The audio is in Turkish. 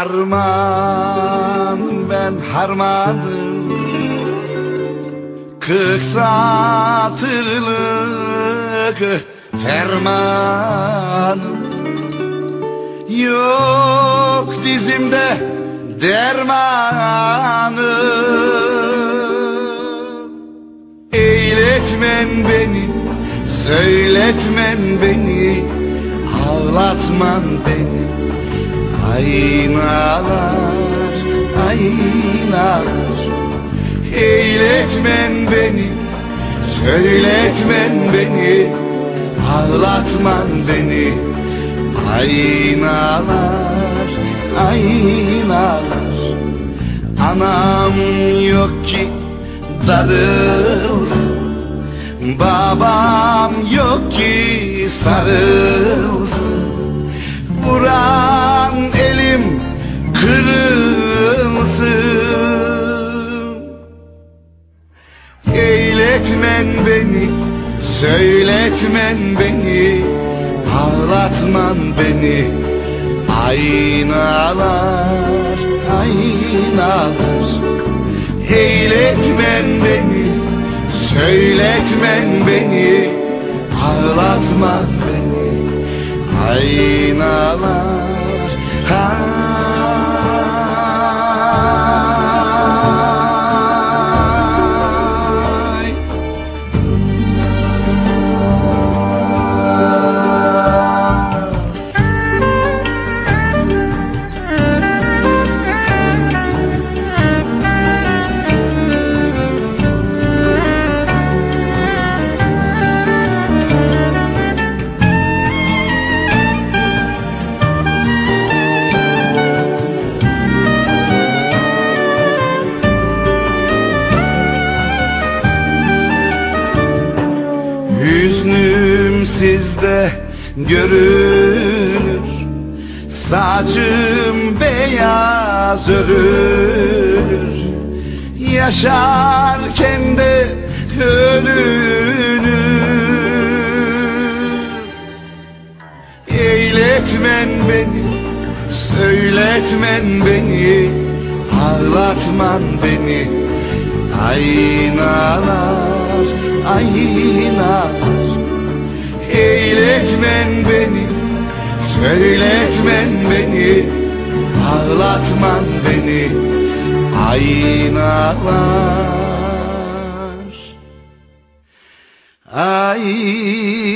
Harman ben harmanım Kırk satırlık fermanım. Yok dizimde dermanım. Eyletmen beni, söyletmen beni Ağlatman beni Aynalar, aynalar. Eyletmen beni, söyletmen beni Ağlatman beni. Aynalar, aynalar. Anam yok ki darılsın. Babam yok ki sarılsın. Elim kırılsın. Eyletmen beni, söyletmen beni Ağlatman beni. Aynalar, aynalar. Eyletmen beni, söyletmen beni Ağlatman beni. Aynalar, Sizde görünür Saçım beyaz örülür Yaşarken de ölünür. Eyletmen beni, söyletmen beni Ağlatman beni. Aynalar, aynalar Eyletmen beni, söyletmen beni Ağlatman beni Aynalar. Aynalar